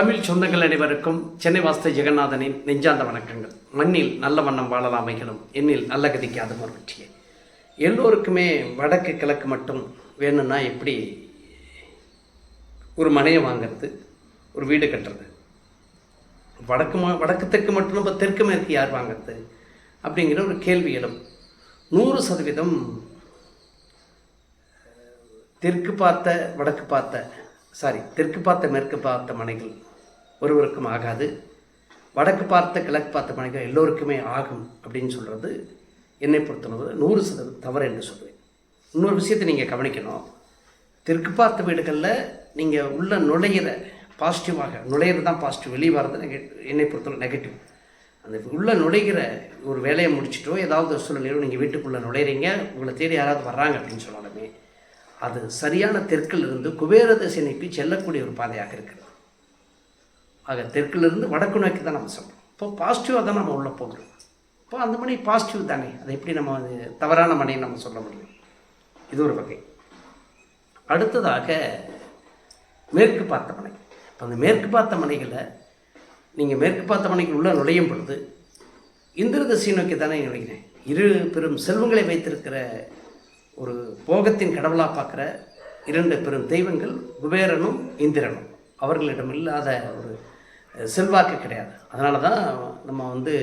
தமிழ் சொந்தங்கள் அனைவருக்கும் சென்னை வாஸ்து ஜெகநாதனின் நெஞ்சாந்த வணக்கங்கள். மண்ணில் நல்ல வண்ணம் வாழலாம் அமைகளும் எண்ணில் நல்ல கதிக்கு அது பற்றிய எல்லோருக்குமே வடக்கு கிழக்கு மட்டும் வேணும்னா எப்படி ஒரு மனையை வாங்குறது ஒரு வீடு கட்டுறது? வடக்கு வடக்கு தெற்கு மட்டும் நம்ம தெற்கு மேற்கு யார் வாங்குறது? அப்படிங்கிற ஒரு கேள்வி எழும். நூறு சதவீதம் தெற்கு பார்த்த வடக்கு பார்த்த சாரி தெற்கு பார்த்த மேற்கு பார்த்த மனைகள் ஒருவருக்கும் ஆகாது. வடக்கு பார்த்த கிழக்கு பார்த்த மனைகள் எல்லோருக்குமே ஆகும் அப்படின்னு சொல்கிறது என்னை பொறுத்தளவு நூறு சதவீதம் தவறு என்று சொல்வேன். இன்னொரு விஷயத்தை நீங்கள் கவனிக்கணும். தெற்கு பார்த்த வீடுகளில் நீங்கள் உள்ள நுழையிற பாசிட்டிவாக நுழையிறது தான் பாசிட்டிவ் வெளியே வர்றது நெகட்டிவ் என்னை பொறுத்தவரை நெகட்டிவ் அந்த உள்ள நுழைகிற ஒரு வேலையை முடிச்சிட்டோ ஏதாவது ஒரு சூழ்நிலையோ நீங்கள் வீட்டுக்குள்ளே நுழையிறீங்க உங்களை தேடி யாராவது வர்றாங்க அப்படின்னு சொன்னாலுமே அது சரியான தெற்கில் இருந்து குபேர திசை நோக்கி செல்லக்கூடிய ஒரு பாதையாக இருக்கிறது. ஆக தெற்குலேருந்து வடக்கு நோக்கி தான் நம்ம சொல்கிறோம் இப்போ பாசிட்டிவாக தான் நம்ம உள்ளே போகிறோம். இப்போ அந்த மணி பாசிட்டிவ் தானே? அதை எப்படி நம்ம அது தவறான மணின்னு நம்ம சொல்ல முடியும்? இது ஒரு வகை. அடுத்ததாக மேற்கு பார்த்த மனை இப்போ அந்த மேற்கு பார்த்த மனைகளை நீங்கள் மேற்கு பார்த்த மனைக்கு உள்ளே நுழையும் பொழுது இந்திர திசை நோக்கி தானே நுழைகிறேன். இரு பெரும் செல்வங்களை வைத்திருக்கிற ஒரு போகத்தின் கடவுளாக பார்க்குற இரண்டு பெரும் தெய்வங்கள் குபேரனும் இந்திரனும். அவர்களிடம் இல்லாத ஒரு செல்வாக்கு கிடையாது. அதனால தான் நம்ம வந்து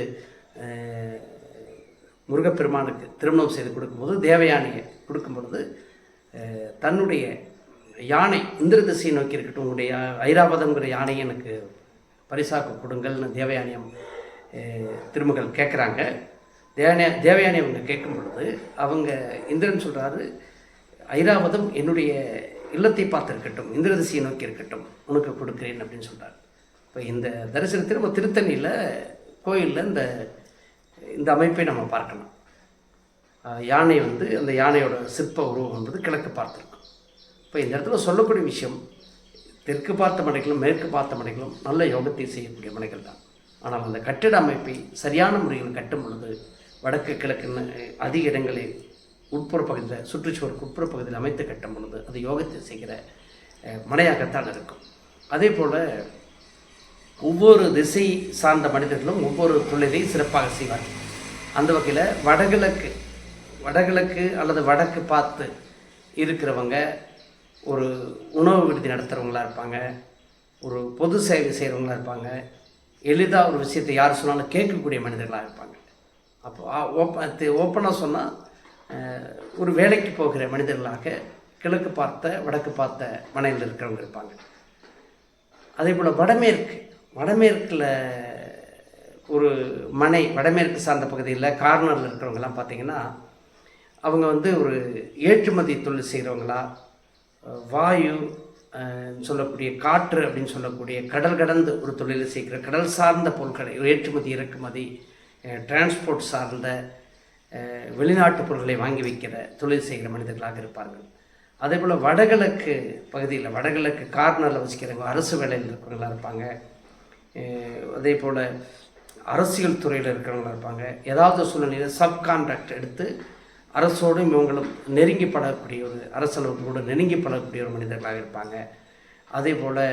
முருகப்பெருமானுக்கு திருமணம் செய்து கொடுக்கும்போது தேவயானையை கொடுக்கும் பொழுது தன்னுடைய யானை இந்திர திசையை நோக்கி இருக்கட்டும் உங்களுடைய ஐராவதங்கிற யானையை எனக்கு பரிசாக்கு கொடுங்கள்னு தேவயானியம் திருமகள் கேட்குறாங்க தேவனே தேவயானி அவங்க கேட்கும் பொழுது அவங்க இந்திரன் சொல்கிறாரு ஐராவதம் என்னுடைய இல்லத்தை பார்த்துருக்கட்டும் இந்திர திசையை நோக்கி இருக்கட்டும் உனக்கு கொடுக்குறேன் அப்படின்னு சொல்கிறார் இப்போ இந்த தரிசனத்தில் நம்ம திருத்தணியில் கோயிலில் இந்த இந்த அமைப்பை நம்ம பார்க்கலாம் யானை வந்து அந்த யானையோட சிற்ப உருவம் என்பது கிழக்கு பார்த்துருக்கும். இப்போ இந்த இடத்துல சொல்லக்கூடிய விஷயம் தெற்கு பார்த்த மனைகளும் மேற்கு பார்த்த மனைகளும் நல்ல யோகத்தை செய்யக்கூடிய மனைகள் தான். ஆனால் அந்த கட்டிட அமைப்பை சரியான முறையில் கட்டும் பொழுது வடக்கு கிழக்குன்னு அதிக இடங்களில் உட்புற பகுதியில் சுற்றுச்சுவருக்கு உட்புற பகுதியில் அமைத்து கட்டும் பொழுது அது யோகத்தை செய்கிற மனையாகத்தான் இருக்கும். அதே போல் ஒவ்வொரு திசை சார்ந்த மனிதர்களும் ஒவ்வொரு தொழிலை சிறப்பாக செய்வார்கள். அந்த வகையில் வடகிழக்கு வடகிழக்கு அல்லது வடக்கு பார்த்து இருக்கிறவங்க ஒரு உணவு விடுதி நடத்துகிறவங்களா இருப்பாங்க ஒரு பொது சேவை செய்கிறவங்களா இருப்பாங்க எளிதாக ஒரு விஷயத்தை யார் சொன்னாலும் கேட்கக்கூடிய மனிதர்களாக இருப்பாங்க. அப்போ ஓப்ப ஓப்பனாக சொன்னால் ஒரு வேலைக்கு போகிற மனிதர்களாக கிழக்கு பார்த்த வடக்கு பார்த்த மனையில் இருக்கிறவங்க இருப்பாங்க. அதே போல் வடமேற்கு வடமேற்கில் ஒரு மனை வடமேற்கு சார்ந்த பகுதியில் கார்னரில் இருக்கிறவங்கலாம் பார்த்தீங்கன்னா அவங்க வந்து ஒரு ஏற்றுமதி தொழில் செய்கிறவங்களா வாயு சொல்லக்கூடிய காற்று அப்படின்னு சொல்லக்கூடிய கடல் கடந்து ஒரு தொழிலை செய்கிற கடல் சார்ந்த பொருட்களை ஏற்றுமதி இறக்குமதி டிரான்ஸ்போர்ட் சார்ந்த வெளிநாட்டு பொருட்களை வாங்கி வைக்கிற தொழில் செய்கிற மனிதர்களாக இருப்பார்கள். அதே போல் வடகிழக்கு பகுதியில் வடகிழக்கு கார்னரில் வசிக்கிறவங்க அரசு வேலையில் இருக்கிறவங்களாக இருப்பாங்க. அதே போல் அரசியல் துறையில் இருக்கிறவங்களா இருப்பாங்க. ஏதாவது சூழ்நிலையில் சப்கான்ட்ராக்ட் எடுத்து அரசோடும் இவங்களும் நெருங்கி பழகக்கூடிய ஒரு அரசளவுகளோடு நெருங்கி பழகக்கூடிய ஒரு மனிதர்களாக இருப்பாங்க. அதே போல்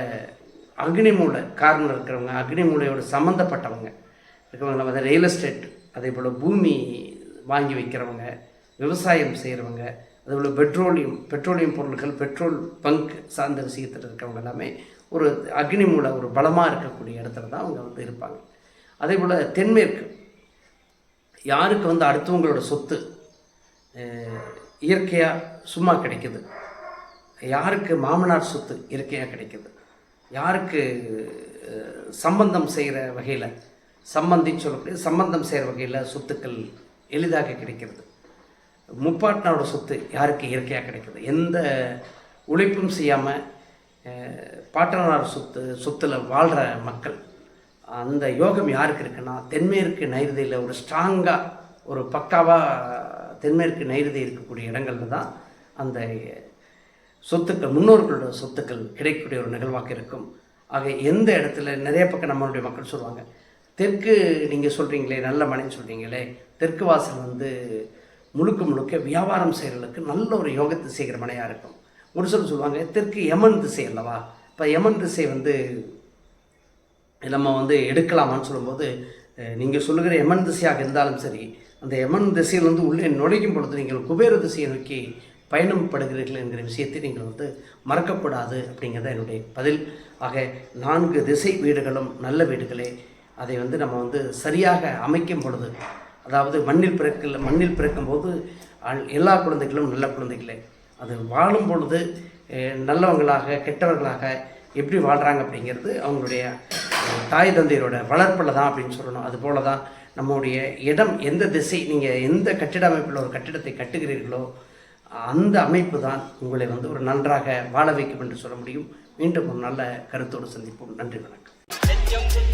அக்னிமூலை காரணம் இருக்கிறவங்க அக்னிமூலையோடு சம்மந்தப்பட்டவங்க இருக்கிறவங்க வந்து ரியல் எஸ்டேட் அதே போல் பூமி வாங்கி வைக்கிறவங்க விவசாயம் செய்கிறவங்க அதுபோல் பெட்ரோலியம் பெட்ரோலியம் பொருட்கள் பெட்ரோல் பங்க் சார்ந்த விஷயத்தில் இருக்கிறவங்க எல்லாமே ஒரு அக்னி மூல ஒரு பலமாக இருக்கக்கூடிய இடத்துல தான் அவங்க வந்து இருப்பாங்க. அதே போல் தென்மேற்கு. யாருக்கு வந்து அடுத்தவங்களோட சொத்து இயற்கையாக சும்மா கிடைக்குது? யாருக்கு மாமனார் சொத்து இயற்கையாக கிடைக்குது? யாருக்கு சம்பந்தம் செய்கிற வகையில் சம்பந்தின்னு சொல்லக்கூடிய சம்பந்தம் செய்கிற வகையில் சொத்துக்கள் எளிதாக கிடைக்கிறது? முப்பாட்டனோட சொத்து யாருக்கு இயற்கையாக கிடைக்குது? எந்த உழைப்பும் செய்யாமல் பாட்டனார் சொத்து சொத்தில் வாழ்கிற மக்கள் அந்த யோகம் யாருக்கு இருக்குன்னா தென்மேற்கு நைருதியில் ஒரு ஸ்ட்ராங்காக ஒரு பக்காவாக தென்மேற்கு நைருதி இருக்கக்கூடிய இடங்கள்ல தான் அந்த சொத்துக்கள் முன்னோர்களோட சொத்துக்கள் கிடைக்கக்கூடிய ஒரு நிகழ்வாக இருக்கும். ஆக எந்த இடத்துல நிறைய பக்கம் நம்மளுடைய மக்கள் சொல்லுவாங்க தெற்கு நீங்கள் சொல்கிறீங்களே நல்ல மனைன்னு சொல்கிறீங்களே தெற்கு வாசல் வந்து முழுக்க முழுக்க வியாபாரம் செய்கிறவங்களுக்கு நல்ல ஒரு யோகத்தை செய்கிற மனையாக இருக்கும். ஒரு சிலர் சொல்லுவாங்க தெற்கு யமன் திசை அல்லவா? இப்போ யமன் திசை வந்து நம்ம வந்து எடுக்கலாமான்னு சொல்லும்போது நீங்கள் சொல்லுகிற எமன் திசையாக இருந்தாலும் சரி அந்த எமன் திசையில் வந்து உள்ளே நுழைக்கும் பொழுது நீங்கள் குபேர திசையை நோக்கி பயணம் படுகிறீர்கள் என்கிற விஷயத்தை நீங்கள் வந்து மறக்கக்கூடாது அப்படிங்கிறத என்னுடைய பதில். ஆக நான்கு திசை வீடுகளும் நல்ல வீடுகளே. அதை வந்து நம்ம வந்து சரியாக அமைக்கும் பொழுது அதாவது மண்ணில் பிறக்கல மண்ணில் பிறக்கும்போது எல்லா குழந்தைகளும் நல்ல குழந்தைகளே. அது வாழும் பொழுது நல்லவங்களாக கெட்டவர்களாக எப்படி வாழ்கிறாங்க அப்படிங்கிறது அவங்களுடைய தாய் தந்தையரோட வளர்ப்பில் தான் அப்படின்னு சொல்லணும். அது போல தான் நம்முடைய இடம் எந்த திசை நீங்கள் எந்த கட்டிட அமைப்பில் ஒரு கட்டிடத்தை கட்டுகிறீர்களோ அந்த அமைப்பு தான் உங்களை வந்து ஒரு நன்றாக வாழ வைக்கும் என்று சொல்ல முடியும். மீண்டும் ஒரு நல்ல கருத்தோடு சந்திப்போம். நன்றி வணக்கம்.